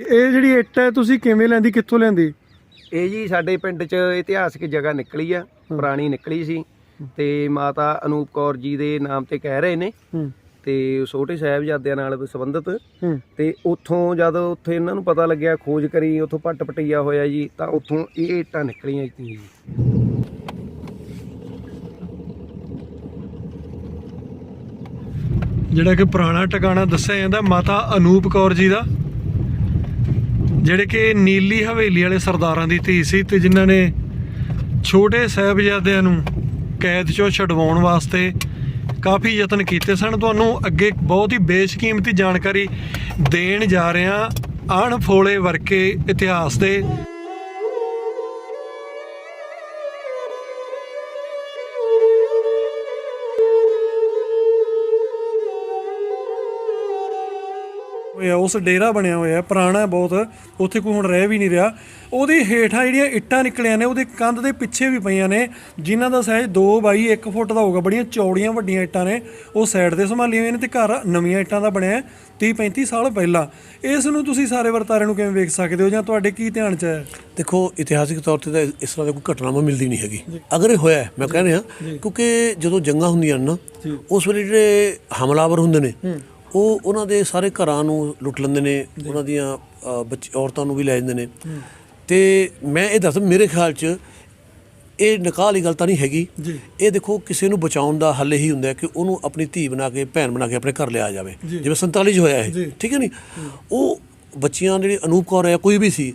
ਇਹ ਜਿਹੜੀ ਇੱਟ ਹੈ ਤੁਸੀਂ ਕਿਵੇਂ ਲੈਂਦੀ ਕਿੱਥੋਂ ਲੈਂਦੀ? ਇਹ ਜੀ ਸਾਡੇ ਪਿੰਡ 'ਚ ਇਤਿਹਾਸਕ ਜਗ੍ਹਾ ਨਿਕਲੀ ਆ ਪੁਰਾਣੀ ਨਿਕਲੀ ਸੀ ਤੇ ਮਾਤਾ ਅਨੂਪ ਕੌਰ ਜੀ ਦੇ ਨਾਮ ਤੇ ਕਹਿ ਰਹੇ ਨੇ। ਤੇ ਛੋਟੇ ਸਾਹਿਬਜ਼ਾਦਿਆਂ ਨਾਲ ਸੰਬੰਧਿਤ। ਤੇ ਉੱਥੋਂ ਜਦ ਉੱਥੇ ਇਹਨਾਂ ਨੂੰ ਪਤਾ ਲੱਗਿਆ ਖੋਜ ਕਰੀ ਉੱਥੋਂ ਪੱਟ ਪਟਈਆ ਹੋਇਆ ਜੀ ਤਾਂ ਉੱਥੋਂ ਇਹ ਇੱਟਾਂ ਨਿਕਲੀਆਂ ਜੀ। ਜਿਹੜਾ ਕਿ ਪੁਰਾਣਾ ਟਿਕਾਣਾ ਦੱਸਿਆ ਜਾਂਦਾ ਮਾਤਾ ਅਨੂਪ ਕੌਰ ਜੀ ਦਾ। ਜਿਹੜੇ ਕਿ ਨੀਲੀ ਹਵੇਲੀ ਵਾਲੇ ਸਰਦਾਰਾਂ ਦੀ ਧੀ ਸੀ ਤੇ ਜਿਨ੍ਹਾਂ ਨੇ ਛੋਟੇ ਸਾਹਿਬਜ਼ਾਦਿਆਂ ਨੂੰ ਕੈਦ ਚੋਂ ਛਡਵਾਉਣ ਵਾਸਤੇ ਕਾਫੀ ਯਤਨ ਕੀਤੇ ਸਨ। ਤੁਹਾਨੂੰ ਅੱਗੇ ਬਹੁਤ ਹੀ ਬੇਸ਼ਕੀਮਤੀ ਜਾਣਕਾਰੀ ਦੇਣ ਜਾ ਰਿਹਾ ਅਣਫੋਲੇ ਵਰਕੇ ਇਤਿਹਾਸ ਦੇ ਹੋਇਆ ਉਸ ਡੇਰਾ ਬਣਿਆ ਹੋਇਆ ਪੁਰਾਣਾ ਬਹੁਤ ਉੱਥੇ ਕੋਈ ਹੁਣ ਰਹਿ ਵੀ ਨਹੀਂ ਰਿਹਾ। ਉਹਦੇ ਹੇਠਾਂ ਜਿਹੜੀਆਂ ਇੱਟਾਂ ਨਿਕਲੀਆਂ ਨੇ ਉਹਦੇ ਕੰਧ ਦੇ ਪਿੱਛੇ ਵੀ ਪਈਆਂ ਨੇ ਜਿਨ੍ਹਾਂ ਦਾ ਸਾਈਜ਼ 2 ਬਾਈ 1 ਫੁੱਟ ਦਾ ਹੋਊਗਾ। ਬੜੀਆਂ ਚੌੜੀਆਂ ਵੱਡੀਆਂ ਇੱਟਾਂ ਨੇ ਉਹ ਸਾਈਡ ਤੇ ਸੰਭਾਲੀਆਂ ਹੋਈਆਂ ਨੇ ਤੇ ਘਰ ਨਵੀਆਂ ਇੱਟਾਂ ਦਾ ਬਣਿਆ 30 35 ਸਾਲ ਪਹਿਲਾਂ। ਇਸ ਨੂੰ ਤੁਸੀਂ ਸਾਰੇ ਵਰਤਾਰੇ ਨੂੰ ਕਿਵੇਂ ਵੇਖ ਸਕਦੇ ਹੋ ਜਾਂ ਤੁਹਾਡੇ ਕੀ ਧਿਆਨ 'ਚ ਹੈ? ਦੇਖੋ ਇਤਿਹਾਸਿਕ ਤੌਰ ਤੇ ਤਾਂ ਇਸ ਤਰ੍ਹਾਂ ਦੀ ਕੋਈ ਘਟਨਾਵਾਂ ਮਿਲਦੀ ਨਹੀਂ ਹੈਗੀ। ਅਗਰ ਇਹ ਹੋਇਆ ਮੈਂ ਕਹਿ ਰਿਹਾ ਕਿਉਂਕਿ ਜਦੋਂ ਜੰਗਾਂ ਹੁੰਦੀਆਂ ਨੇ ਨਾ ਉਸ ਵੇਲੇ ਜਿਹੜੇ ਹਮਲਾਵਰ ਹੁੰਦੇ ਨੇ ਉਹ ਉਹਨਾਂ ਦੇ ਸਾਰੇ ਘਰਾਂ ਨੂੰ ਲੁੱਟ ਲੈਂਦੇ ਨੇ ਉਹਨਾਂ ਦੀਆਂ ਬੱਚ ਔਰਤਾਂ ਨੂੰ ਵੀ ਲੈ ਜਾਂਦੇ ਨੇ। ਤੇ ਮੈਂ ਇਹ ਦੱਸ ਮੇਰੇ ਖਿਆਲ 'ਚ ਇਹ ਨਿਕਾਹ ਵਾਲੀ ਗੱਲ ਤਾਂ ਨਹੀਂ ਹੈਗੀ। ਇਹ ਦੇਖੋ ਕਿਸੇ ਨੂੰ ਬਚਾਉਣ ਦਾ ਹੱਲ ਇਹੀ ਹੁੰਦਾ ਹੈ ਕਿ ਉਹਨੂੰ ਆਪਣੀ ਧੀ ਬਣਾ ਕੇ ਭੈਣ ਬਣਾ ਕੇ ਆਪਣੇ ਘਰ ਲਿਆ ਜਾਵੇ। ਜਿਵੇਂ 47 ਚ ਹੋਇਆ ਇਹ ਠੀਕ ਹੈ ਨਹੀਂ ਉਹ ਬੱਚੀਆਂ ਜਿਹੜੇ ਅਨੂਪ ਕੌਰ ਹੈ ਕੋਈ ਵੀ ਸੀ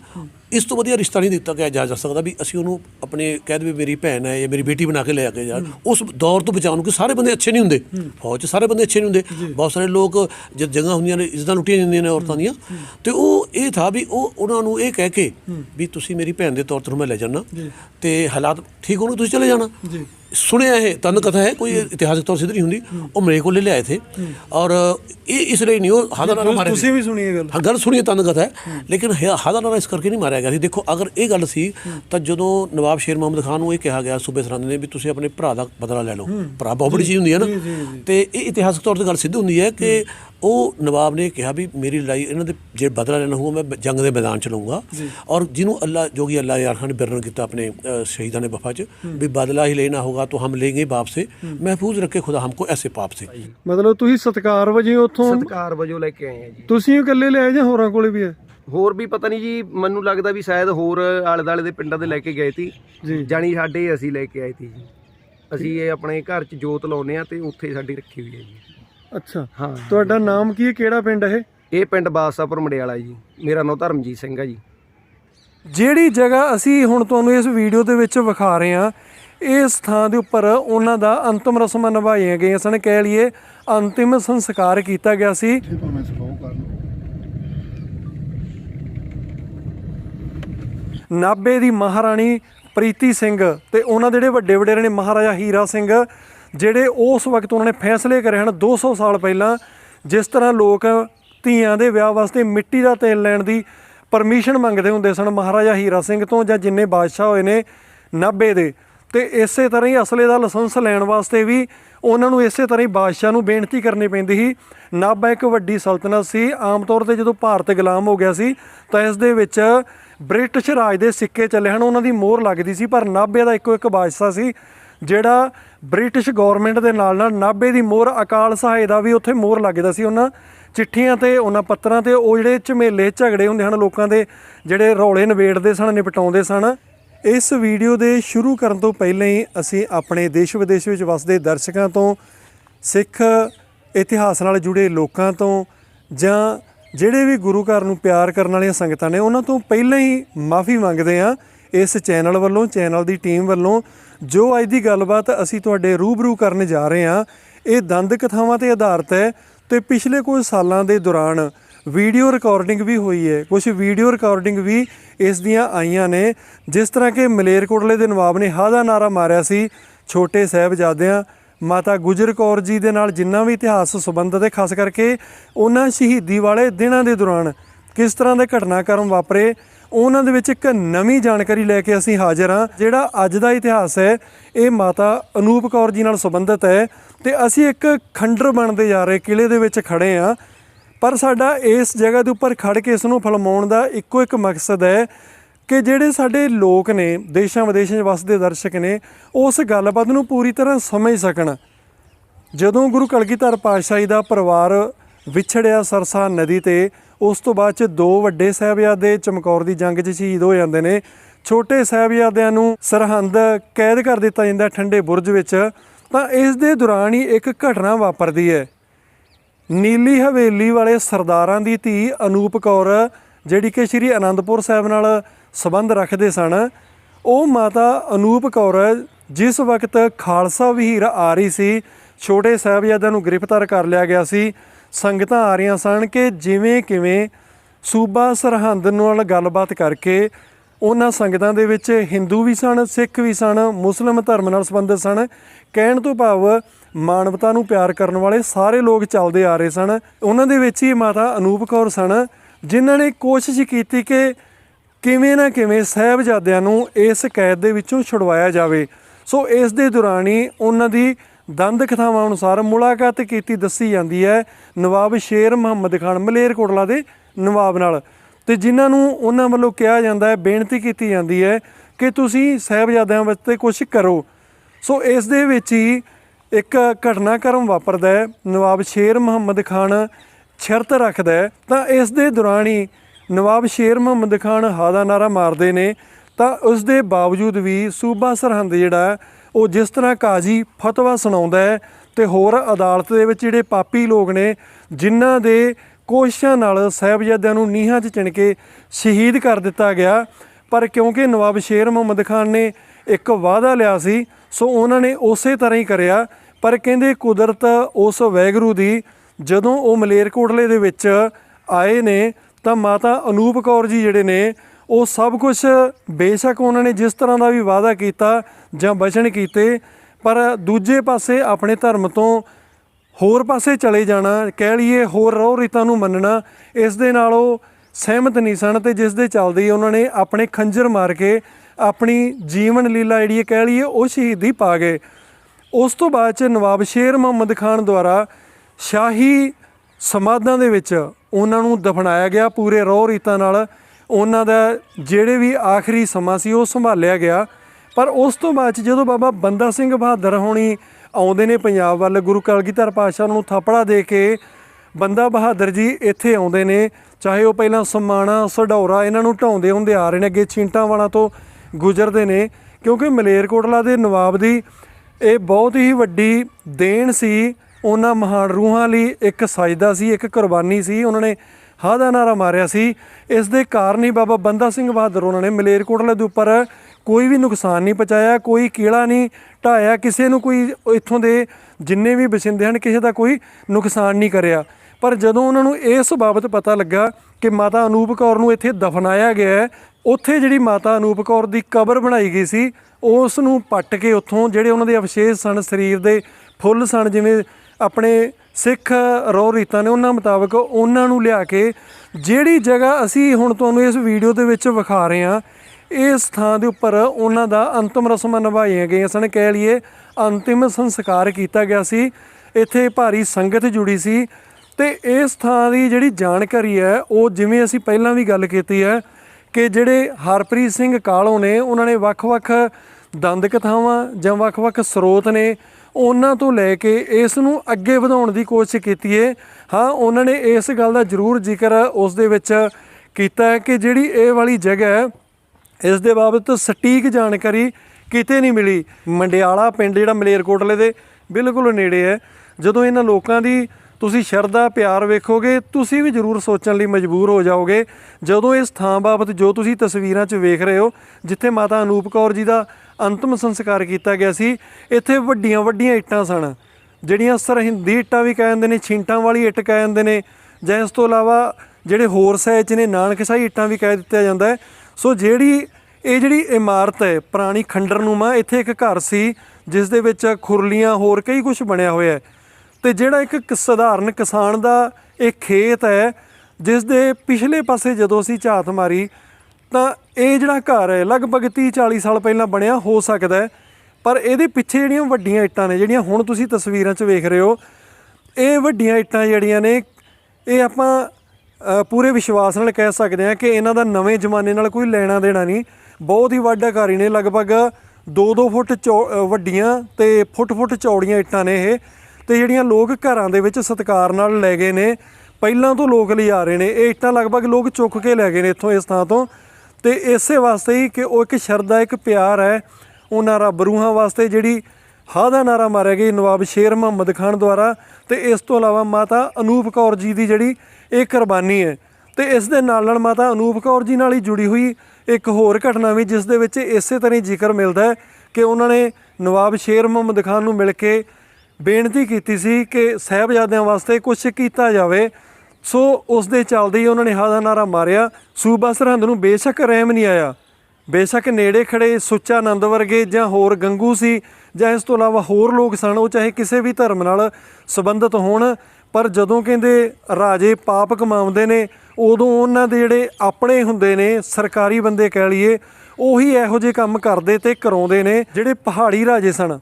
ਇਸ ਤੋਂ ਵਧੀਆ ਰਿਸ਼ਤਾ ਨਹੀਂ ਦਿੱਤਾ ਗਿਆ ਜਾ ਜਾ ਸਕਦਾ ਵੀ ਅਸੀਂ ਉਹਨੂੰ ਆਪਣੇ ਕਹਿ ਦੇਵੇ ਮੇਰੀ ਭੈਣ ਹੈ ਜਾਂ ਮੇਰੀ ਬੇਟੀ ਬਣਾ ਕੇ ਲੈ ਕੇ ਜਾ। ਉਸ ਦੌਰ ਤੋਂ ਬਚਾਉਣ ਕਿ ਸਾਰੇ ਬੰਦੇ ਅੱਛੇ ਨਹੀਂ ਹੁੰਦੇ। ਫੌਜ 'ਚ ਸਾਰੇ ਬੰਦੇ ਅੱਛੇ ਨਹੀਂ ਹੁੰਦੇ। ਬਹੁਤ ਸਾਰੇ ਲੋਕ ਜਦ ਜਗ੍ਹਾ ਹੁੰਦੀਆਂ ਨੇ ਇੱਜ਼ਤਾਂ ਲੁੱਟੀਆਂ ਜਾਂਦੀਆਂ ਨੇ ਔਰਤਾਂ ਦੀਆਂ। ਤੇ ਉਹ ਇਹ ਥਾ ਵੀ ਉਹ ਉਹਨਾਂ ਨੂੰ ਇਹ ਕਹਿ ਕੇ ਵੀ ਤੁਸੀਂ ਮੇਰੀ ਭੈਣ ਦੇ ਤੌਰ ਤੇ ਮੈਂ ਲੈ ਜਾਣਾ ਤੇ ਹਾਲਾਤ ਠੀਕ ਹੋਣਗੇ ਤੁਸੀਂ ਚਲੇ ਜਾਣਾ। ਸੁਣਿਆ ਇਹ ਤਨ ਕਥਾ ਹੈ ਕੋਈ ਇਤਿਹਾਸਕ ਤੌਰ ਸਿੱਧ ਨਹੀਂ ਹੁੰਦੀ। ਉਹ ਮੇਰੇ ਕੋਲ ਲਿਆਏ ਥੇ। ਔਰ ਇਹ ਇਸ ਲਈ ਨਹੀਂ ਉਹ ਹਾਦਾ ਨਾਲ ਮਾਰੇ ਤੁਸੀਂ ਵੀ ਸੁਣੀ ਇਹ ਗੱਲ। ਹਾਂ ਗੱਲ ਸੁਣੀਏ ਤਨ ਕਥਾ ਹੈ। ਲੇਕਿਨ ਹਾਦਾ ਨਾਲ ਇਸ ਕਰਕੇ ਨਹੀਂ ਮਾਰਿਆ ਗਿਆ ਸੀ। ਦੇਖੋ ਅਗਰ ਇਹ ਗੱਲ ਸੀ ਤਾਂ ਜਦੋਂ ਨਵਾਬ ਸ਼ੇਰ ਮੁਹੰਮਦ ਖਾਨ ਨੂੰ ਇਹ ਕਿਹਾ ਗਿਆ ਸੂਬੇ ਸਰਹੰਦ ਨੇ ਵੀ ਤੁਸੀਂ ਆਪਣੇ ਭਰਾ ਦਾ ਬਦਲਾ ਲੈ ਲਓ। ਭਰਾ ਬਹੁਤ ਬੜੀ ਚੀਜ਼ ਹੁੰਦੀ ਹੈ ਨਾ। ਤੇ ਇਹ ਇਤਿਹਾਸਕ ਤੌਰ ਤੇ ਗੱਲ ਸਿੱਧ ਹੁੰਦੀ ਹੈ ਕਿ ਉਹ ਨਵਾਬ ਨੇ ਕਿਹਾ ਵੀ ਮੇਰੀ ਲੜਾਈ ਇਹਨਾਂ ਦੇ ਜੇ ਬਦਲਾ ਲੈਣਾ ਹੋਊ ਮੈਂ ਜੰਗ ਦੇ ਮੈਦਾਨ ਚ ਲਵਾਂਗਾ ਔਰ ਜਿਹਨੂੰ ਅੱਲਾ ਜੋਗੀ ਅੱਲਾ ਯਾਰ ਖਾਨ ਬਿਰਨ ਕੀਤਾ ਆਪਣੇ ਸ਼ਹੀਦਾਂ ਨੇ ਵਫਾ ਚ ਵੀ ਬਦਲਾ ਹੀ ਲੈਣਾ ਹੋਗਾ ਤਾਂ ਹਮ ਲੇਗੇ ਬਾਪ ਮਹਿਫੂਜ਼ ਰੱਖੇ ਖੁਦਾ ਹਮਕੋ ਐਸੇ ਪਾਪ ਸੇ। ਮਤਲਬ ਤੁਸੀਂ ਸਤਕਾਰ ਵਜੇ ਉੱਥੋਂ ਸਤਕਾਰ ਵਜੋਂ ਲੈ ਕੇ ਆਏ ਆ ਜੀ। ਤੁਸੀਂ ਇਕੱਲੇ ਲੈ ਆਏ ਜਾਂ ਹੋਰਾਂ ਕੋਲੇ ਵੀ ਆ ਹੋਰ ਵੀ ਪਤਾ ਨਹੀਂ ਜੀ ਮੈਨੂੰ ਲੱਗਦਾ ਵੀ ਸ਼ਾਇਦ ਹੋਰ ਆਲੇ ਦਾਲੇ ਦੇ ਪਿੰਡਾਂ ਦੇ ਲੈ ਕੇ ਗਏ ਸੀ। ਜਾਨੀ ਸਾਡੇ ਅਸੀਂ ਲੈ ਕੇ ਆਏ ਸੀ ਅਸੀਂ ਇਹ ਆਪਣੇ ਘਰ 'ਚ ਜੋਤ ਲਾਉਨੇ ਆ ਤੇ ਉੱਥੇ ਸਾਡੀ ਰੱਖੀ ਹੋਈ ਹੈ ਜੀ। ਅੱਛਾ। ਹਾਂ। ਤੁਹਾਡਾ ਨਾਮ ਕੀ ਹੈ? ਕਿਹੜਾ ਪਿੰਡ ਹੈ ਇਹ? ਇਹ ਪਿੰਡ ਬਾਦਸ਼ਾਹਪੁਰ ਮੜਿਆਲਾ ਜੀ। ਮੇਰਾ ਨਾਮ ਧਰਮਜੀਤ ਸਿੰਘ ਹੈ ਜੀ। ਜਿਹੜੀ ਜਗ੍ਹਾ ਅਸੀਂ ਹੁਣ ਤੁਹਾਨੂੰ ਇਸ ਵੀਡੀਓ ਦੇ ਵਿੱਚ ਵਿਖਾ ਰਹੇ ਹਾਂ ਇਸ ਥਾਂ ਦੇ ਉੱਪਰ ਉਹਨਾਂ ਦਾ ਅੰਤਮ ਰਸਮਾਂ ਨਿਭਾਈਆਂ ਗਈਆਂ ਸਨ। ਕਹਿ ਲਈਏ ਅੰਤਿਮ ਸੰਸਕਾਰ ਕੀਤਾ ਗਿਆ ਸੀ। ਨਾਬੇ ਦੀ ਮਹਾਰਾਣੀ ਪ੍ਰੀਤੀ ਸਿੰਘ ਤੇ ਉਹਨਾਂ ਦੇ ਜਿਹੜੇ ਵੱਡੇ ਵਡੇਰੇ ਨੇ ਮਹਾਰਾਜਾ ਹੀਰਾ ਸਿੰਘ ਜਿਹੜੇ ਉਸ ਵਕਤ ਉਹਨਾਂ ਨੇ ਫੈਸਲੇ ਕਰੇ ਹਨ 200 ਸਾਲ ਪਹਿਲਾਂ, ਜਿਸ ਤਰ੍ਹਾਂ ਲੋਕ ਧੀਆਂ ਦੇ ਵਿਆਹ ਵਾਸਤੇ ਮਿੱਟੀ ਦਾ ਤੇਲ ਲੈਣ ਦੀ ਪਰਮਿਸ਼ਨ ਮੰਗਦੇ ਹੁੰਦੇ ਸਨ, ਮਹਾਰਾਜਾ ਹੀਰਾ ਸਿੰਘ ਤੋਂ ਜਾਂ ਜਿੰਨੇ ਬਾਦਸ਼ਾਹ ਹੋਏ ਨੇ ਨਾਭੇ ਦੇ, ਤੇ ਇਸੇ ਤਰ੍ਹਾਂ ਹੀ ਅਸਲੇ ਦਾ ਲਾਇਸੈਂਸ ਲੈਣ ਵਾਸਤੇ ਵੀ ਉਹਨਾਂ ਨੂੰ ਇਸੇ ਤਰ੍ਹਾਂ ਹੀ ਬਾਦਸ਼ਾਹ ਨੂੰ ਬੇਨਤੀ ਕਰਨੀ ਪੈਂਦੀ ਸੀ। ਨਾਭਾ ਇੱਕ ਵੱਡੀ ਸਲਤਨਤ ਸੀ। ਆਮ ਤੌਰ ਤੇ ਜਦੋਂ ਭਾਰਤ ਗੁਲਾਮ ਹੋ ਗਿਆ ਸੀ, ਤਾਂ ਇਸ ਦੇ ਵਿੱਚ ਬ੍ਰਿਟਿਸ਼ ਰਾਜ ਦੇ ਸਿੱਕੇ ਚੱਲੇ ਹਨ, ਉਹਨਾਂ ਦੀ ਮੋਹਰ ਲੱਗਦੀ ਸੀ, ਪਰ ਨਾਭੇ ਦਾ ਇੱਕੋ ਇੱਕ ਬਾਦਸ਼ਾਹ ਸੀ, ਜਿਹੜਾ ਬ੍ਰਿਟਿਸ਼ ਗਵਰਨਮੈਂਟ ਦੇ ਨਾਲ ਨਾਲ ਨਾਭੇ ਦੀ ਮੋਹਰ ਅਕਾਲ ਸਹਾਇ ਦਾ ਵੀ ਉੱਥੇ ਮੋਹਰ ਲੱਗਦਾ ਸੀ। ਉਹਨਾਂ ਚਿੱਠੀਆਂ ਤੇ, ਉਹਨਾਂ ਪੱਤਰਾਂ ਤੇ ਉਹ ਜਿਹੜੇ ਝਮੇਲੇ ਝਗੜੇ ਹੁੰਦੇ ਹਨ ਲੋਕਾਂ ਦੇ, ਜਿਹੜੇ ਰੌਲੇ ਨਿਬੇੜਦੇ ਸਨ, ਨਿਪਟਾਉਂਦੇ ਸਨ। ਇਸ ਵੀਡੀਓ ਦੇ ਸ਼ੁਰੂ ਕਰਨ ਤੋਂ ਪਹਿਲਾਂ ਹੀ ਅਸੀਂ ਆਪਣੇ ਦੇਸ਼ ਵਿਦੇਸ਼ ਵਿੱਚ ਵਸਦੇ ਦਰਸ਼ਕਾਂ ਤੋਂ, ਸਿੱਖ ਇਤਿਹਾਸ ਨਾਲ ਜੁੜੇ ਲੋਕਾਂ ਤੋਂ, ਜਾਂ ਜਿਹੜੇ ਵੀ ਗੁਰੂ ਘਰ ਨੂੰ ਪਿਆਰ ਕਰਨ ਵਾਲੀਆਂ ਸੰਗਤਾਂ ਨੇ, ਉਹਨਾਂ ਤੋਂ ਪਹਿਲਾਂ ਹੀ ਮਾਫੀ ਮੰਗਦੇ ਹਾਂ ਇਸ ਚੈਨਲ ਵੱਲੋਂ, ਚੈਨਲ ਦੀ ਟੀਮ ਵੱਲੋਂ। ਜੋ ਅੱਜ ਦੀ ਗੱਲਬਾਤ ਅਸੀਂ ਤੁਹਾਡੇ ਰੂਬਰੂ ਕਰਨ ਜਾ ਰਹੇ ਹਾਂ, ਇਹ ਦੰਦ ਕਥਾਵਾਂ ਤੇ ਆਧਾਰਿਤ ਹੈ ਤੇ ਪਿਛਲੇ ਕੁਝ ਸਾਲਾਂ ਦੇ ਦੌਰਾਨ ਵੀਡੀਓ ਰਿਕਾਰਡਿੰਗ ਵੀ ਹੋਈ ਹੈ। ਕੁਝ ਵੀਡੀਓ ਰਿਕਾਰਡਿੰਗ ਵੀ ਇਸ ਦੀਆਂ ਆਈਆਂ ਨੇ, ਜਿਸ ਤਰ੍ਹਾਂ ਕਿ ਮਲੇਰਕੋਟਲੇ ਦੇ ਨਵਾਬ ਨੇ ਹਾਦਾ ਨਾਰਾ ਮਾਰਿਆ ਸੀ, ਛੋਟੇ ਸਾਹਿਬਜ਼ਾਦਿਆਂ, ਮਾਤਾ ਗੁਜਰ ਕੌਰ ਜੀ ਦੇ ਨਾਲ ਜਿੰਨਾ ਵੀ ਇਤਿਹਾਸ ਸੰਬੰਧਿਤ ਹੈ ਖਾਸ ਕਰਕੇ ਉਹਨਾਂ ਸ਼ਹੀਦੀ ਵਾਲੇ ਦਿਨਾਂ ਦੇ ਦੌਰਾਨ ਕਿਸ ਤਰ੍ਹਾਂ ਦੇ ਘਟਨਾਕ੍ਰਮ ਵਾਪਰੇ ਉਹਨਾਂ ਦੇ ਵਿੱਚ ਇੱਕ ਨਵੀਂ ਜਾਣਕਾਰੀ ਲੈ ਕੇ ਅਸੀਂ ਹਾਜ਼ਰ ਹਾਂ, ਜਿਹੜਾ ਅੱਜ ਦਾ ਇਤਿਹਾਸ ਹੈ। ਇਹ ਮਾਤਾ ਅਨੂਪ ਕੌਰ ਜੀ ਨਾਲ ਸੰਬੰਧਿਤ ਹੈ ਤੇ ਅਸੀਂ ਇੱਕ ਖੰਡਰ ਬਣਦੇ ਜਾ ਰਹੇ ਕਿਲੇ ਦੇ ਵਿੱਚ ਖੜੇ ਹਾਂ। ਪਰ ਸਾਡਾ ਇਸ ਜਗ੍ਹਾ ਦੇ ਉੱਪਰ ਖੜ ਕੇ ਇਸ ਨੂੰ ਫਲਮਾਉਣ ਦਾ ਇੱਕੋ ਇੱਕ ਮਕਸਦ ਹੈ ਕਿ ਜਿਹੜੇ ਸਾਡੇ ਲੋਕ ਨੇ, ਦੇਸ਼ਾਂ ਵਿਦੇਸ਼ਾਂ 'ਚ ਵਸਦੇ ਦਰਸ਼ਕ ਨੇ, ਉਸ ਗੱਲਬਾਤ ਨੂੰ ਪੂਰੀ ਤਰ੍ਹਾਂ ਸਮਝ ਸਕਣ। ਜਦੋਂ ਗੁਰੂ ਕਲਗੀਧਰ ਪਾਤਸ਼ਾਹੀ ਦਾ ਪਰਿਵਾਰ ਵਿਛੜਿਆ ਸਰਸਾ ਨਦੀ ਤੇ ਉਸ ਤੋਂ ਬਾਅਦ ਚ ਦੋ ਵੱਡੇ ਸਾਹਿਬਜ਼ਾਦੇ ਚਮਕੌਰ ਦੀ ਜੰਗ 'ਚ ਸ਼ਹੀਦ ਹੋ ਜਾਂਦੇ ਨੇ। ਛੋਟੇ ਸਾਹਿਬਜ਼ਾਦਿਆਂ ਨੂੰ ਸਰਹੰਦ ਕੈਦ ਕਰ ਦਿੱਤਾ ਜਾਂਦਾ ਠੰਡੇ ਬੁਰਜ ਵਿੱਚ, ਤਾਂ ਇਸ ਦੇ ਦੌਰਾਨ ਹੀ ਇੱਕ ਘਟਨਾ ਵਾਪਰਦੀ ਹੈ। ਨੀਲੀ ਹਵੇਲੀ ਵਾਲੇ ਸਰਦਾਰਾਂ ਦੀ ਧੀ ਅਨੂਪ ਕੌਰ, ਜਿਹੜੀ ਕਿ ਸ਼੍ਰੀ ਅਨੰਦਪੁਰ ਸਾਹਿਬ ਨਾਲ ਸੰਬੰਧ ਰੱਖਦੇ ਸਨ, ਉਹ ਮਾਤਾ ਅਨੂਪ ਕੌਰ, ਜਿਸ ਵਕਤ ਖਾਲਸਾ ਵਹੀਰ ਆ ਰਹੀ ਸੀ, ਛੋਟੇ ਸਾਹਿਬਜ਼ਾਦਿਆਂ ਨੂੰ ਗ੍ਰਿਫਤਾਰ ਕਰ ਲਿਆ ਗਿਆ ਸੀ। ਸੰਗਤਾਂ ਆ ਰਹੀਆਂ ਸਨ ਕਿ ਜਿਵੇਂ ਕਿਵੇਂ ਸੂਬਾ ਸਰਹੰਦ ਨਾਲ ਗੱਲਬਾਤ ਕਰਕੇ ਉਹਨਾਂ ਸੰਗਤਾਂ ਦੇ ਵਿੱਚ ਹਿੰਦੂ ਵੀ ਸਨ ਸਿੱਖ ਵੀ ਸਨ ਮੁਸਲਿਮ ਧਰਮ ਨਾਲ ਸੰਬੰਧਿਤ ਸਨ। ਕਹਿਣ ਤੋਂ ਭਾਵ ਮਾਨਵਤਾ ਨੂੰ ਪਿਆਰ ਕਰਨ ਵਾਲੇ ਸਾਰੇ ਲੋਕ ਚੱਲਦੇ ਆ ਰਹੇ ਸਨ। ਉਹਨਾਂ ਦੇ ਵਿੱਚ ਹੀ ਮਾਤਾ ਅਨੂਪ ਕੌਰ ਸਨ, ਜਿਨ੍ਹਾਂ ਨੇ ਕੋਸ਼ਿਸ਼ ਕੀਤੀ ਕਿ ਕਿਵੇਂ ਨਾ ਕਿਵੇਂ ਸਾਹਿਬਜ਼ਾਦਿਆਂ ਨੂੰ ਇਸ ਕੈਦ ਦੇ ਵਿੱਚੋਂ ਛੁਡਵਾਇਆ ਜਾਵੇ। ਸੋ ਇਸ ਦੇ ਦੌਰਾਨ ਹੀ ਉਹਨਾਂ ਦੀ ਦੰਦ ਕਥਾਵਾਂ ਅਨੁਸਾਰ ਮੁਲਾਕਾਤ ਕੀਤੀ ਦੱਸੀ ਜਾਂਦੀ ਹੈ ਨਵਾਬ ਸ਼ੇਰ ਮੁਹੰਮਦ ਖਾਨ ਮਲੇਰਕੋਟਲਾ ਦੇ ਨਵਾਬ ਨਾਲ। ਤੇ ਜਿਨ੍ਹਾਂ ਨੂੰ ਉਹਨਾਂ ਵੱਲੋਂ ਕਿਹਾ ਜਾਂਦਾ ਹੈ, ਬੇਨਤੀ ਕੀਤੀ ਜਾਂਦੀ ਹੈ ਕਿ ਤੁਸੀਂ ਸਾਹਿਬਜ਼ਾਦਿਆਂ ਵਾਸਤੇ ਕੁਝ ਕਰੋ। ਸੋ ਇਸ ਦੇ ਵਿੱਚ ਹੀ ਇੱਕ ਘਟਨਾਕ੍ਰਮ ਵਾਪਰਦਾ ਹੈ। ਨਵਾਬ ਸ਼ੇਰ ਮੁਹੰਮਦ ਖਾਨ ਸ਼ਰਤ ਰੱਖਦਾ ਤਾਂ ਇਸ ਦੇ ਦੌਰਾਨ ਹੀ ਨਵਾਬ ਸ਼ੇਰ ਮੁਹੰਮਦ ਖਾਨ ਹਾ ਦਾ ਨਾਰਾ ਮਾਰਦੇ ਨੇ। ਤਾਂ ਉਸ ਦੇ ਬਾਵਜੂਦ ਵੀ ਸੂਬਾ ਸਰਹੰਦ ਜਿਹੜਾ ਉਹ ਜਿਸ ਤਰ੍ਹਾਂ ਕਾਜ਼ੀ ਫਤਵਾ ਸੁਣਾਉਂਦਾ ਹੈ ਤੇ ਹੋਰ ਅਦਾਲਤ ਦੇ ਵਿੱਚ ਜਿਹੜੇ ਪਾਪੀ ਲੋਕ ਨੇ, ਜਿਨ੍ਹਾਂ ਦੇ ਕੋਸ਼ਿਸ਼ਾਂ ਨਾਲ ਸਾਹਿਬਜ਼ਾਦਿਆਂ ਨੂੰ ਨੀਹਾਂ 'ਚ ਚਿਣ ਕੇ ਸ਼ਹੀਦ ਕਰ ਦਿੱਤਾ ਗਿਆ, ਪਰ ਕਿਉਂਕਿ ਨਵਾਬ ਸ਼ੇਰ ਮੁਹੰਮਦ ਖਾਨ ਨੇ ਇੱਕ ਵਾਅਦਾ ਲਿਆ ਸੀ, ਸੋ ਉਹਨਾਂ ਨੇ ਉਸੇ ਤਰ੍ਹਾਂ ਹੀ ਕਰਿਆ, ਪਰ ਕਹਿੰਦੇ ਕੁਦਰਤ ਉਸ ਵੈਗਰੂ ਦੀ, ਜਦੋਂ ਉਹ ਮਲੇਰਕੋਟਲੇ ਦੇ ਵਿੱਚ ਆਏ ਨੇ, ਤਾਂ ਮਾਤਾ ਅਨੂਪ ਕੌਰ ਜੀ ਜਿਹੜੇ ਨੇ ਉਹ ਸਭ ਕੁਝ ਬੇਸ਼ੱਕ ਉਹਨਾਂ ਨੇ ਜਿਸ ਤਰ੍ਹਾਂ ਦਾ ਵੀ ਵਾਅਦਾ ਕੀਤਾ ਜਾਂ ਵਚਨ ਕੀਤੇ, ਪਰ ਦੂਜੇ ਪਾਸੇ ਆਪਣੇ ਧਰਮ ਤੋਂ ਹੋਰ ਪਾਸੇ ਚਲੇ ਜਾਣਾ, ਕਹਿ ਲਈਏ ਹੋਰ ਰਹੁ ਰੀਤਾਂ ਨੂੰ ਮੰਨਣਾ, ਇਸ ਦੇ ਨਾਲ ਉਹ ਸਹਿਮਤ ਨਹੀਂ ਸਨ ਤੇ ਜਿਸ ਦੇ ਚੱਲਦੇ ਹੀ ਉਹਨਾਂ ਨੇ ਆਪਣੇ ਖੰਜਰ ਮਾਰ ਕੇ ਆਪਣੀ ਜੀਵਨ ਲੀਲਾ ਜਿਹੜੀ ਹੈ ਕਹਿ ਲਈਏ ਉਹ ਸ਼ਹੀਦੀ ਪਾ ਗਏ। ਉਸ ਤੋਂ ਬਾਅਦ ਚ ਨਵਾਬ ਸ਼ੇਰ ਮੁਹੰਮਦ ਖਾਨ ਦੁਆਰਾ ਸ਼ਾਹੀ ਸਮਾਧਾਂ ਦੇ ਵਿੱਚ ਉਹਨਾਂ ਨੂੰ ਦਫਨਾਇਆ ਗਿਆ ਪੂਰੇ ਰਹੁ ਰੀਤਾਂ ਨਾਲ। ਉਹਨਾਂ ਦਾ ਜਿਹੜੇ ਵੀ ਆਖਰੀ ਸਮਾਂ ਸੀ ਉਹ ਸੰਭਾਲਿਆ ਗਿਆ। ਪਰ ਉਸ ਤੋਂ ਬਾਅਦ 'ਚ ਜਦੋਂ ਬਾਬਾ ਬੰਦਾ ਸਿੰਘ ਬਹਾਦਰ ਹੋਣੀ ਆਉਂਦੇ ਨੇ ਪੰਜਾਬ ਵੱਲ, ਗੁਰੂ ਕਲਗੀਧਰ ਪਾਤਸ਼ਾਹ ਨੂੰ ਥਾਪੜਾ ਦੇ ਕੇ ਬੰਦਾ ਬਹਾਦਰ ਜੀ ਇੱਥੇ ਆਉਂਦੇ ਨੇ। ਚਾਹੇ ਉਹ ਪਹਿਲਾਂ ਸਮਾਣਾ, ਸਢੌਰਾ ਇਹਨਾਂ ਨੂੰ ਢਾਉਂਦੇ ਹੁੰਦੇ ਆ ਰਹੇ ਨੇ, ਅੱਗੇ ਛਿੰਟਾਂ ਵਾਲਾ ਤੋਂ ਗੁਜ਼ਰਦੇ ਨੇ। ਕਿਉਂਕਿ ਮਲੇਰਕੋਟਲਾ ਦੇ ਨਵਾਬ ਦੀ ਇਹ ਬਹੁਤ ਹੀ ਵੱਡੀ ਦੇਣ ਸੀ। ਉਹਨਾਂ ਮਹਾਨ ਰੂਹਾਂ ਲਈ ਇੱਕ ਸਜਦਾ ਸੀ, ਇੱਕ ਕੁਰਬਾਨੀ ਸੀ। ਉਹਨਾਂ ਨੇ ਹਾ ਦਾ ਨਾਰਾ ਮਾਰਿਆ ਸੀ। ਇਸ ਦੇ ਕਾਰਨ ਹੀ ਬਾਬਾ ਬੰਦਾ ਸਿੰਘ ਬਹਾਦਰ ਉਹਨਾਂ ਨੇ ਮਲੇਰਕੋਟਲੇ ਦੇ ਉੱਪਰ ਕੋਈ ਵੀ ਨੁਕਸਾਨ ਨਹੀਂ ਪਹੁੰਚਾਇਆ, ਕੋਈ ਕੀੜਾ ਨਹੀਂ ਢਾਇਆ ਕਿਸੇ ਨੂੰ ਕੋਈ ਇੱਥੋਂ ਦੇ ਜਿੰਨੇ ਵੀ ਵਸਿੰਦੇ ਹਨ, ਕਿਸੇ ਦਾ ਕੋਈ ਨੁਕਸਾਨ ਨਹੀਂ ਕਰਿਆ। ਪਰ ਜਦੋਂ ਉਹਨਾਂ ਨੂੰ ਇਸ ਬਾਬਤ ਪਤਾ ਲੱਗਾ ਕਿ ਮਾਤਾ ਅਨੂਪ ਕੌਰ ਨੂੰ ਇੱਥੇ ਦਫਨਾਇਆ ਗਿਆ ਹੈ, ਉੱਥੇ ਜਿਹੜੀ ਮਾਤਾ ਅਨੂਪ ਕੌਰ ਦੀ ਕਬਰ ਬਣਾਈ ਗਈ ਸੀ, ਉਸ ਨੂੰ ਪੱਟ ਕੇ ਉੱਥੋਂ ਜਿਹੜੇ ਉਹਨਾਂ ਦੇ ਅਵਸ਼ੇਸ਼ ਸਨ, ਸਰੀਰ ਦੇ ਫੁੱਲ ਸਨ, ਜਿਵੇਂ ਆਪਣੇ ਸਿੱਖ ਰੋ ਰੀਤਾਂ ਨੇ ਉਹਨਾਂ ਮੁਤਾਬਕ ਉਹਨਾਂ ਨੂੰ ਲਿਆ ਕੇ ਜਿਹੜੀ ਜਗ੍ਹਾ ਅਸੀਂ ਹੁਣ ਤੁਹਾਨੂੰ ਇਸ ਵੀਡੀਓ ਦੇ ਵਿੱਚ ਵਿਖਾ ਰਹੇ ਹਾਂ, ਇਸ ਥਾਂ ਦੇ ਉੱਪਰ ਉਹਨਾਂ ਦਾ ਅੰਤਮ ਰਸਮਾਂ ਨਿਭਾਈਆਂ ਗਈਆਂ ਸਨ, ਕਹਿ ਲਈਏ ਅੰਤਿਮ ਸੰਸਕਾਰ ਕੀਤਾ ਗਿਆ ਸੀ। ਇੱਥੇ ਭਾਰੀ ਸੰਗਤ ਜੁੜੀ ਸੀ ਤੇ ਇਸ ਥਾਂ ਦੀ ਜਿਹੜੀ ਜਾਣਕਾਰੀ ਹੈ, ਉਹ ਜਿਵੇਂ ਅਸੀਂ ਪਹਿਲਾਂ ਵੀ ਗੱਲ ਕੀਤੀ ਹੈ ਕਿ ਜਿਹੜੇ ਹਰਪ੍ਰੀਤ ਸਿੰਘ ਕਾਲੋਂ ਨੇ, ਉਹਨਾਂ ਨੇ ਵੱਖ-ਵੱਖ ਦੰਦ ਕਥਾਵਾਂ ਜਾਂ ਵੱਖ-ਵੱਖ ਸਰੋਤ ਨੇ ਉਹਨਾਂ ਤੋਂ ਲੈ ਕੇ ਇਸ ਨੂੰ ਅੱਗੇ ਵਧਾਉਣ ਦੀ ਕੋਸ਼ਿਸ਼ ਕੀਤੀ ਹੈ ਹਾਂ, ਉਹਨਾਂ ਨੇ ਇਸ ਗੱਲ ਦਾ ਜ਼ਰੂਰ ਜ਼ਿਕਰ ਉਸ ਦੇ ਵਿੱਚ ਕੀਤਾ ਹੈ ਕਿ ਜਿਹੜੀ ਇਹ ਵਾਲੀ ਜਗ੍ਹਾ ਹੈ, ਇਸ ਦੇ ਬਾਬਤ ਸਟੀਕ ਜਾਣਕਾਰੀ ਕਿਤੇ ਨਹੀਂ ਮਿਲੀ। ਮੰਡਿਆਲਾ ਪਿੰਡ ਜਿਹੜਾ ਮਲੇਰਕੋਟਲੇ ਦੇ ਬਿਲਕੁਲ ਨੇੜੇ ਹੈ, ਜਦੋਂ ਇਹਨਾਂ ਲੋਕਾਂ ਦੀ ਤੁਸੀਂ ਸ਼ਰਧਾ, ਪਿਆਰ ਵੇਖੋਗੇ, ਤੁਸੀਂ ਵੀ ਜ਼ਰੂਰ ਸੋਚਣ ਲਈ ਮਜਬੂਰ ਹੋ ਜਾਓਗੇ। ਜਦੋਂ ਇਸ ਥਾਂ ਬਾਬਤ ਜੋ ਤੁਸੀਂ ਤਸਵੀਰਾਂ 'ਚ ਵੇਖ ਰਹੇ ਹੋ, ਜਿੱਥੇ ਮਾਤਾ ਅਨੂਪ ਕੌਰ ਜੀ ਦਾ ਅੰਤਮ ਸੰਸਕਾਰ ਕੀਤਾ ਗਿਆ ਸੀ, ਇੱਥੇ ਵੱਡੀਆਂ ਵੱਡੀਆਂ ਇੱਟਾਂ ਸਨ, ਜਿਹੜੀਆਂ ਸਰਹਿੰਦੀ ਇੱਟਾਂ ਵੀ ਕਹਿ ਜਾਂਦੇ ਨੇ, ਛਿੰਟਾਂ ਵਾਲੀ ਇੱਟ ਕਹਿ ਜਾਂਦੇ ਨੇ, ਜਾਂ ਇਸ ਤੋਂ ਇਲਾਵਾ ਜਿਹੜੇ ਹੋਰ ਸਹਿਜ 'ਚ ਨੇ ਨਾਨਕਸ਼ਾਹੀ ਇੱਟਾਂ ਵੀ ਕਹਿ ਦਿੱਤਾ ਜਾਂਦਾ ਹੈ। ਸੋ ਜਿਹੜੀ ਇਹ ਜਿਹੜੀ ਇਮਾਰਤ ਹੈ, ਪੁਰਾਣੀ ਖੰਡਰਨੁਮਾ, ਇੱਥੇ ਇੱਕ ਘਰ ਸੀ, ਜਿਸ ਦੇ ਵਿੱਚ ਖੁਰਲੀਆਂ ਹੋਰ ਕਈ ਕੁਝ ਬਣਿਆ ਹੋਇਆ ਹੈ। ਤੇ ਜਿਹੜਾ ਇੱਕ ਕ- ਸਧਾਰਨ ਕਿਸਾਨ ਦਾ ਇਹ ਖੇਤ ਹੈ, ਜਿਸ ਦੇ ਪਿਛਲੇ ਪਾਸੇ ਜਦੋਂ ਅਸੀਂ ਝਾਤ ਮਾਰੀ, ਤਾਂ ਇਹ ਜਿਹੜਾ ਘਰ ਹੈ, ਲਗਭਗ 30 40 ਸਾਲ ਪਹਿਲਾਂ ਬਣਿਆ, ਹੋ ਸਕਦਾ ਹੈ। ਪਰ ਇਹਦੇ ਪਿੱਛੇ ਜਿਹੜੀਆਂ ਵੱਡੀਆਂ ਇੱਟਾਂ ਨੇ, ਜਿਹੜੀਆਂ ਹੁਣ ਤੁਸੀਂ ਤਸਵੀਰਾਂ 'ਚ ਵੇਖ ਰਹੇ ਹੋ, ਇਹ ਵੱਡੀਆਂ ਇੱਟਾਂ ਜਿਹੜੀਆਂ ਨੇ, ਇਹ ਆਪਾਂ ਪੂਰੇ ਵਿਸ਼ਵਾਸ ਨਾਲ ਕਹਿ ਸਕਦੇ ਹਾਂ ਕਿ ਇਹਨਾਂ ਦਾ ਨਵੇਂ ਜ਼ਮਾਨੇ ਨਾਲ ਕੋਈ ਲੈਣਾ ਦੇਣਾ ਨਹੀਂ। ਬਹੁਤ ਹੀ ਵਾਢਾਕਾਰੀ ਨੇ, ਲਗਭਗ 2-2 ਫੁੱਟ ਚੌ- ਵੱਡੀਆਂ ਤੇ ਫੁੱਟ-ਫੁੱਟ ਚੌੜੀਆਂ ਇੱਟਾਂ ਨੇ ਇਹ। ਤੇ ਜਿਹੜੀਆਂ ਲੋਕ ਘਰਾਂ ਦੇ ਵਿੱਚ ਸਤਿਕਾਰ ਨਾਲ ਲੈ ਗਏ ਨੇ, ਪਹਿਲਾਂ ਤੋਂ ਲੋਕ ਲਈ ਆ ਰਹੇ ਨੇ। ਇਹ ਇੱਟਾਂ ਲਗਭਗ ਲੋਕ ਚੁੱਕ ਕੇ ਲੈ ਗਏ ਨੇ ਇੱਥੋਂ ਇਸ ਥਾਂ ਤੋਂ। ਤੇ ਇਸੇ ਵਾਸਤੇ ਹੀ ਕਿ ਉਹ ਇੱਕ ਸ਼ਰਧਾ, ਇੱਕ ਪਿਆਰ ਹੈ, ਉਹਨਾਂ ਰੱਬ ਰੂਹਾਂ ਵਾਸਤੇ ਜਿਹੜੀ ਹਾਂ ਦਾ ਨਾਰਾ ਮਾਰਿਆ ਗਿਆ ਨਵਾਬ ਸ਼ੇਰ ਮੁਹੰਮਦ ਖਾਨ ਦੁਆਰਾ। ਤੇ ਇਸ ਤੋਂ ਇਲਾਵਾ ਮਾਤਾ ਅਨੂਪ ਕੌਰ ਜੀ ਦੀ ਜਿਹੜੀ ਇਹ ਕੁਰਬਾਨੀ ਹੈ। ਤੇ ਇਸ ਦੇ ਨਾਲ ਨਾਲ ਮਾਤਾ ਅਨੂਪ ਕੌਰ ਜੀ ਨਾਲ ਹੀ ਜੁੜੀ ਹੋਈ ਇੱਕ ਹੋਰ ਘਟਨਾ ਵੀ, ਜਿਸ ਦੇ ਵਿੱਚ ਇਸੇ ਤਰ੍ਹਾਂ ਹੀ ਜ਼ਿਕਰ ਮਿਲਦਾ ਹੈ ਕਿ ਉਹਨਾਂ ਨੇ ਨਵਾਬ ਸ਼ੇਰ ਮੁਹੰਮਦ ਖਾਨ ਨੂੰ ਮਿਲ ਕੇ ਬੇਨਤੀ ਕੀਤੀ ਸੀ ਕਿ ਸਾਹਿਬਜ਼ਾਦਿਆਂ ਵਾਸਤੇ ਕੁਝ ਕੀਤਾ ਜਾਵੇ। ਸੋ ਉਸ ਦੇ ਚੱਲਦੇ ਹੀ ਉਹਨਾਂ ਨੇ ਹਾਂ ਦਾ ਨਾਰਾ ਮਾਰਿਆ। ਸੂਬਾ ਸਰਹੰਦ ਨੂੰ ਬੇਸ਼ੱਕ ਰਹਿਮ ਨਹੀਂ ਆਇਆ। ਬੇਸ਼ੱਕ ਨੇੜੇ ਖੜੇ ਸੁੱਚਾ ਆਨੰਦ ਵਰਗੇ ਜਾਂ ਹੋਰ ਗੰਗੂ ਸੀ ਜਾਂ ਇਸ ਤੋਂ ਇਲਾਵਾ ਹੋਰ ਲੋਕ ਸਨ, ਉਹ ਚਾਹੇ ਕਿਸੇ ਵੀ ਧਰਮ ਨਾਲ ਸੰਬੰਧਿਤ ਹੋਣ, ਪਰ ਜਦੋਂ ਕਹਿੰਦੇ ਰਾਜੇ ਪਾਪ ਕਮਾਉਂਦੇ ਨੇ, ਉਦੋਂ ਉਹਨਾਂ ਦੇ ਜਿਹੜੇ ਆਪਣੇ ਹੁੰਦੇ ਨੇ, ਸਰਕਾਰੀ ਬੰਦੇ ਕਹਿ ਲਈਏ, ਉਹੀ ਇਹੋ ਜਿਹੇ ਕੰਮ ਕਰਦੇ ਤੇ ਕਰਾਉਂਦੇ ਨੇ ਜਿਹੜੇ ਪਹਾੜੀ ਰਾਜੇ ਸਨ।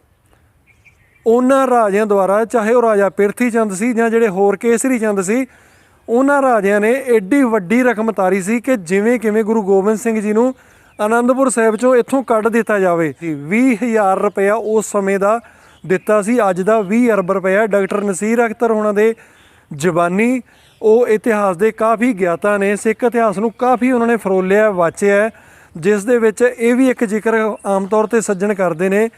ਉਹਨਾਂ ਰਾਜਿਆਂ ਦੁਆਰਾ, ਚਾਹੇ ਉਹ ਰਾਜਾ ਪਿਰਥੀ ਚੰਦ ਸੀ ਜਾਂ ਜਿਹੜੇ ਹੋਰ ਕੇਸਰੀ ਚੰਦ ਸੀ, ਉਹਨਾਂ ਰਾਜਿਆਂ ਨੇ ਐਡੀ ਵੱਡੀ ਰਕਮ ਤਾਰੀ ਸੀ ਕਿ ਜਿਵੇਂ ਕਿਵੇਂ ਗੁਰੂ ਗੋਬਿੰਦ ਸਿੰਘ ਜੀ ਨੂੰ ਆਨੰਦਪੁਰ ਸਾਹਿਬ ਚੋਂ ਇੱਥੋਂ ਕੱਢ ਦਿੱਤਾ ਜਾਵੇ। 20000 ਰੁਪਇਆ ਉਸ ਸਮੇਂ ਦਾ ਦਿੱਤਾ ਸੀ। ਅੱਜ ਦਾ 20 ਅਰਬ ਰੁਪਇਆ ਡਾਕਟਰ ਨਸੀਰ ਅਖਤਰ ਉਹਨਾਂ ਦੇ ਜ਼ਬਾਨੀ ਉਹ ਇਤਿਹਾਸ ਦੇ ਕਾਫੀ ਗਿਆਤਾ ਨੇ। ਸਿੱਖ ਇਤਿਹਾਸ ਨੂੰ ਕਾਫੀ ਉਹਨਾਂ ਨੇ ਫਰੋਲਿਆ, ਵਾਚਿਆ ਜਿਸ ਦੇ ਵਿੱਚ ਇਹ ਵੀ ਇੱਕ ਜ਼ਿਕਰ ਆਮ ਤੌਰ ਤੇ ਸੱਜਣ ਕਰਦੇ ਨੇ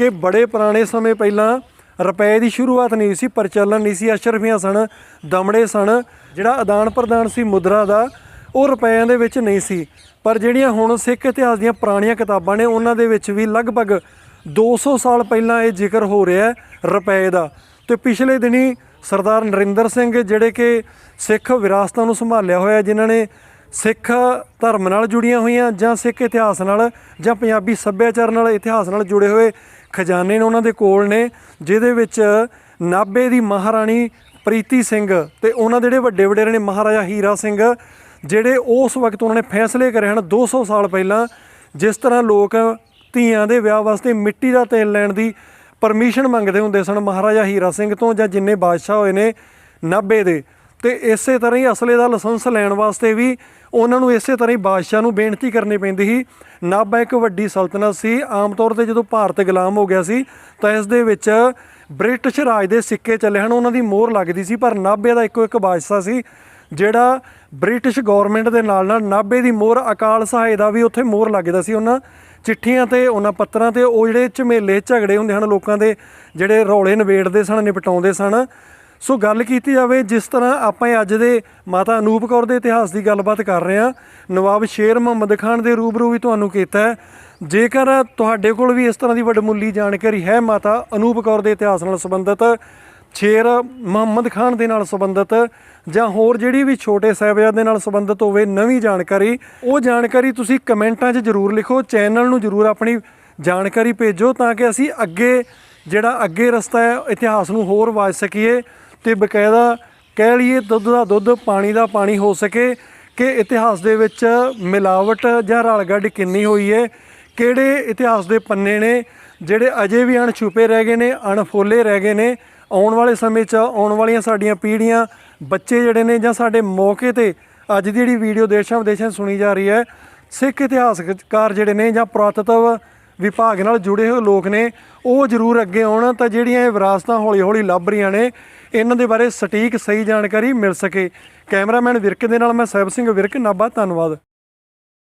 ਕਿ ਬੜੇ ਪੁਰਾਣੇ ਸਮੇਂ ਪਹਿਲਾਂ ਰੁਪਏ ਦੀ ਸ਼ੁਰੂਆਤ ਨਹੀਂ ਸੀ, ਪ੍ਰਚਲਨ ਨਹੀਂ ਸੀ, ਅਸ਼ਰਫੀਆਂ ਸਨ, ਦਮੜੇ ਸਨ। ਜਿਹੜਾ ਆਦਾਨ ਪ੍ਰਦਾਨ ਸੀ ਮੁਦਰਾ ਦਾ, ਉਹ ਰੁਪਇਆਂ ਦੇ ਵਿੱਚ ਨਹੀਂ ਸੀ। ਪਰ ਜਿਹੜੀਆਂ ਹੁਣ ਸਿੱਖ ਇਤਿਹਾਸ ਦੀਆਂ ਪੁਰਾਣੀਆਂ ਕਿਤਾਬਾਂ ਨੇ, ਉਹਨਾਂ ਦੇ ਵਿੱਚ ਵੀ ਲਗਭਗ 200 ਸਾਲ ਪਹਿਲਾਂ ਇਹ ਜ਼ਿਕਰ ਹੋ ਰਿਹਾ ਹੈ ਰੁਪਏ ਦਾ। ਤੇ ਪਿਛਲੇ ਦਿਨੀ ਸਰਦਾਰ ਨਰਿੰਦਰ ਸਿੰਘ, ਜਿਹੜੇ ਕਿ ਸਿੱਖ ਵਿਰਾਸਤਾਂ ਨੂੰ ਸੰਭਾਲਿਆ ਹੋਇਆ, ਜਿਨ੍ਹਾਂ ਨੇ ਸਿੱਖ ਧਰਮ ਨਾਲ ਜੁੜੀਆਂ ਹੋਈਆਂ ਜਾਂ ਸਿੱਖ ਇਤਿਹਾਸ ਨਾਲ ਜਾਂ ਪੰਜਾਬੀ ਸੱਭਿਆਚਾਰ ਨਾਲ ਇਤਿਹਾਸ ਨਾਲ ਜੁੜੇ ਹੋਏ ਖਜ਼ਾਨੇ ਨੇ ਉਹਨਾਂ ਦੇ ਕੋਲ ਨੇ, ਜਿਹਦੇ ਵਿੱਚ ਨਾਭੇ ਦੀ ਮਹਾਰਾਣੀ ਪ੍ਰੀਤੀ ਸਿੰਘ ਤੇ ਉਹਨਾਂ ਦੇ ਜਿਹੜੇ ਵੱਡੇ ਵਡੇਰੇ ਨੇ ਮਹਾਰਾਜਾ ਹੀਰਾ ਸਿੰਘ, ਜਿਹੜੇ ਉਸ ਵਕਤ ਉਹਨਾਂ ਨੇ ਫੈਸਲੇ ਕਰੇ ਹਨ 200 ਸਾਲ ਪਹਿਲਾਂ, ਜਿਸ ਤਰ੍ਹਾਂ ਲੋਕ ਧੀਆਂ ਦੇ ਵਿਆਹ ਵਾਸਤੇ ਮਿੱਟੀ ਦਾ ਤੇਲ ਲੈਣ ਦੀ ਪਰਮਿਸ਼ਨ ਮੰਗਦੇ ਹੁੰਦੇ ਸਨ ਮਹਾਰਾਜਾ ਹੀਰਾ ਸਿੰਘ ਤੋਂ ਜਾਂ ਜਿੰਨੇ ਬਾਦਸ਼ਾਹ ਹੋਏ ਨੇ ਨਾਭੇ ਦੇ। ਤੇ ਇਸੇ ਤਰ੍ਹਾਂ ਹੀ ਅਸਲੇ ਦਾ ਲਾਇਸੈਂਸ ਲੈਣ ਵਾਸਤੇ ਵੀ ਉਹਨਾਂ ਨੂੰ ਇਸੇ ਤਰ੍ਹਾਂ ਹੀ ਬਾਦਸ਼ਾਹ ਨੂੰ ਬੇਨਤੀ ਕਰਨੀ ਪੈਂਦੀ ਸੀ। ਨਾਭਾ ਇੱਕ ਵੱਡੀ ਸਲਤਨਤ ਸੀ। ਆਮ ਤੌਰ ਤੇ ਜਦੋਂ ਭਾਰਤ ਗੁਲਾਮ ਹੋ ਗਿਆ ਸੀ, ਤਾਂ ਇਸ ਦੇ ਵਿੱਚ ਬ੍ਰਿਟਿਸ਼ ਰਾਜ ਦੇ ਸਿੱਕੇ ਚੱਲੇ ਹਨ, ਉਹਨਾਂ ਦੀ ਮੋਹਰ ਲੱਗਦੀ ਸੀ, ਪਰ ਨਾਭੇ ਦਾ ਇੱਕੋ ਇੱਕ ਬਾਦਸ਼ਾਹ ਸੀ, ਜਿਹੜਾ ਬ੍ਰਿਟਿਸ਼ ਗਵਰਨਮੈਂਟ ਦੇ ਨਾਲ ਨਾਲ ਨਾਭੇ ਦੀ ਮੋਹਰ, ਅਕਾਲ ਸਹਾਇ ਦਾ ਵੀ ਉੱਥੇ ਮੋਹਰ ਲੱਗਦਾ ਸੀ। ਉਹਨਾਂ ਚਿੱਠੀਆਂ ਤੇ ਉਹਨਾਂ ਪੱਤਰਾਂ ਤੇ ਉਹ ਜਿਹੜੇ ਝਮੇਲੇ ਝਗੜੇ ਹੁੰਦੇ ਹਨ, ਲੋਕਾਂ ਦੇ ਜਿਹੜੇ ਰੌਲੇ ਨਿਬੇੜਦੇ ਸਨ, ਨਿਪਟਾਉਂਦੇ ਸਨ ਸੋ ਗੱਲ ਕੀਤੀ ਜਾਵੇ, ਜਿਸ ਤਰ੍ਹਾਂ ਆਪਾਂ ਅੱਜ ਦੇ ਮਾਤਾ ਅਨੂਪ ਕੌਰ ਦੇ ਇਤਿਹਾਸ ਦੀ ਗੱਲਬਾਤ ਕਰ ਰਹੇ ਹਾਂ, ਨਵਾਬ ਸ਼ੇਰ ਮੁਹੰਮਦ ਖਾਨ ਦੇ ਰੂਬਰੂ ਵੀ ਤੁਹਾਨੂੰ ਕੀਤਾ ਹੈ। ਜੇਕਰ ਤੁਹਾਡੇ ਕੋਲ ਵੀ ਇਸ ਤਰ੍ਹਾਂ ਦੀ ਵੱਡਮੁੱਲੀ ਜਾਣਕਾਰੀ ਹੈ, ਮਾਤਾ ਅਨੂਪ ਕੌਰ ਦੇ ਇਤਿਹਾਸ ਨਾਲ ਸੰਬੰਧਿਤ, ਸ਼ੇਰ ਮੁਹੰਮਦ ਖਾਨ ਦੇ ਨਾਲ ਸੰਬੰਧਿਤ, ਜਾਂ ਹੋਰ ਜਿਹੜੀ ਵੀ ਛੋਟੇ ਸਾਹਿਬਜ਼ਾਦੇ ਨਾਲ ਸੰਬੰਧਿਤ ਹੋਵੇ ਨਵੀਂ ਜਾਣਕਾਰੀ, ਉਹ ਜਾਣਕਾਰੀ ਤੁਸੀਂ ਕਮੈਂਟਾਂ 'ਚ ਜ਼ਰੂਰ ਲਿਖੋ, ਚੈਨਲ ਨੂੰ ਜ਼ਰੂਰ ਆਪਣੀ ਜਾਣਕਾਰੀ ਭੇਜੋ, ਤਾਂ ਕਿ ਅਸੀਂ ਅੱਗੇ ਜਿਹੜਾ ਅੱਗੇ ਰਸਤਾ ਹੈ, ਇਤਿਹਾਸ ਨੂੰ ਹੋਰ ਵਾਜ ਸਕੀਏ। ਤੇ ਬਕਾਇਦਾ ਕਹਿ ਲਈਏ ਦੁੱਧ ਦਾ ਦੁੱਧ, ਪਾਣੀ ਦਾ ਪਾਣੀ ਹੋ ਸਕੇ ਕਿ ਇਤਿਹਾਸ ਦੇ ਵਿੱਚ ਮਿਲਾਵਟ ਜਾਂ ਰਲਗੱਡ ਕਿੰਨੀ ਹੋਈ ਹੈ, ਕਿਹੜੇ ਇਤਿਹਾਸ ਦੇ ਪੰਨੇ ਨੇ, ਜਿਹੜੇ ਅਜੇ ਵੀ ਅਣਛੁਪੇ ਰਹਿ ਗਏ ਨੇ, ਅਣਫੋਲੇ ਰਹਿ ਗਏ ਨੇ, ਆਉਣ ਵਾਲੇ ਸਮੇਂ 'ਚ ਆਉਣ ਵਾਲੀਆਂ ਸਾਡੀਆਂ ਪੀੜ੍ਹੀਆਂ, ਬੱਚੇ ਜਿਹੜੇ ਨੇ ਜਾਂ ਸਾਡੇ ਮੌਕੇ ਤੇ ਅੱਜ ਦੀ ਜਿਹੜੀ ਵੀਡੀਓ ਦੇਸ਼ਾਂ ਵਿਦੇਸ਼ਾਂ ਸੁਣੀ ਜਾ ਰਹੀ ਹੈ, ਸਿੱਖ ਇਤਿਹਾਸਕਾਰ ਜਿਹੜੇ ਨੇ ਜਾਂ ਪੁਰਾਤਤਵ ਵਿਭਾਗ ਨਾਲ ਜੁੜੇ ਹੋਏ ਲੋਕ ਨੇ, ਉਹ ਜ਼ਰੂਰ ਅੱਗੇ ਆਉਣ ਤਾਂ ਜਿਹੜੀਆਂ ਇਹ ਵਿਰਾਸਤਾਂ ਹੌਲੀ-ਹੌਲੀ ਲੱਭ ਰਹੀਆਂ ਨੇ ਇਹਨਾਂ ਦੇ ਬਾਰੇ ਸਟੀਕ ਸਹੀ ਜਾਣਕਾਰੀ ਮਿਲ ਸਕੇ। ਕੈਮਰਾਮੈਨ ਵਿਰਕ ਦੇ ਨਾਲ ਮੈਂ ਸਾਹਿਬ ਸਿੰਘ ਵਿਰਕ, ਨਾਭਾ, ਧੰਨਵਾਦ।